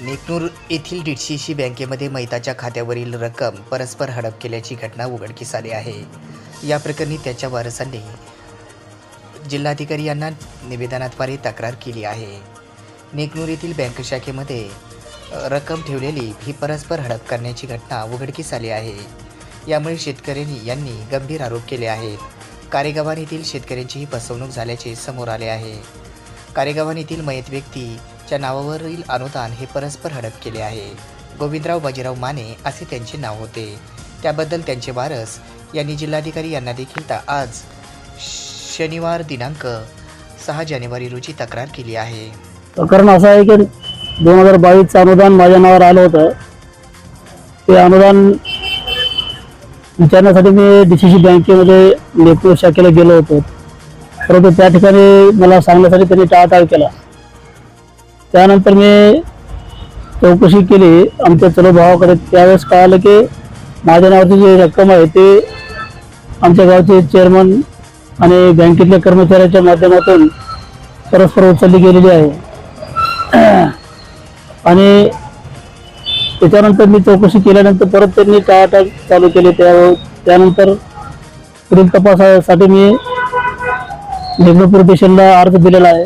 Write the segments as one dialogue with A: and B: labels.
A: नेकनूर येथील डीडशीशी बँकेमध्ये मैताच्या खात्यावरील रक्कम परस्पर हडप केल्याची घटना उघडकीस आली आहे. या प्रकरणी त्याच्या वारसांनी जिल्हाधिकारी यांना निवेदनाद्वारे तक्रार केली आहे. नेकनूर येथील बँक शाखेमध्ये रक्कम ठेवलेली ही परस्पर हडप करण्याची घटना उघडकीस आली आहे. यामुळे शेतकऱ्यांनी यांनी गंभीर आरोप केले आहेत. कारेगावान येथील शेतकऱ्यांचीही फसवणूक झाल्याचे समोर आले आहे. कारेगावान येथील मयत व्यक्तीच्या नावावरील अनुदान हे परस्पर हडप केले आहे. गोविंदराव बाजीराव माने असे त्यांचे नाव होते. त्याबद्दल त्यांचे वारस यांनी जिल्हाधिकारी यांना देखील आज शनिवार दिनांक सहा जानेवारी रोजी तक्रार केली आहे.
B: प्रकरण असं आहे की दोन हजार बावीसचं अनुदान माझ्या नावावर आलं होतं. ते अनुदान विचारण्यासाठी मी डी सी सी बँकेमध्ये लेखपूर शाखेला गेलो होतो. परंतु त्या ठिकाणी मला सांगण्यासाठी त्यांनी टाळाटाळ केला. त्यानंतर मी चौकशी केली. आमच्या चलो भावाकडे त्यावेळेस कळालं की माझ्या नावाची जी रक्कम आहे ते आमच्या गावचे चेअरमन आणि बँकेतल्या कर्मचाऱ्याच्या माध्यमातून परस्पर उचलली गेलेली आहे. आणि त्याच्यानंतर मी चौकशी केल्यानंतर परत त्यांनी टाळाटाळ चालू केली. त्या त्यानंतर पुढील तपासासाठी मी मेघनापूर स्टेशनला अर्ज दिलेला आहे.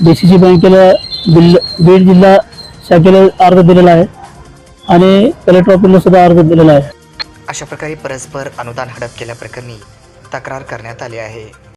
B: डी सी सी बँकेला जिल्हा बीड जिल्हा शाखेला अर्ज दिलेला आहे आणि कलेक्टर ऑफिसला सुद्धा अर्ज दिलेला आहे.
A: अशा प्रकारे परस्पर अनुदान हडप केल्याप्रकरणी तक्रार करण्यात आली आहे.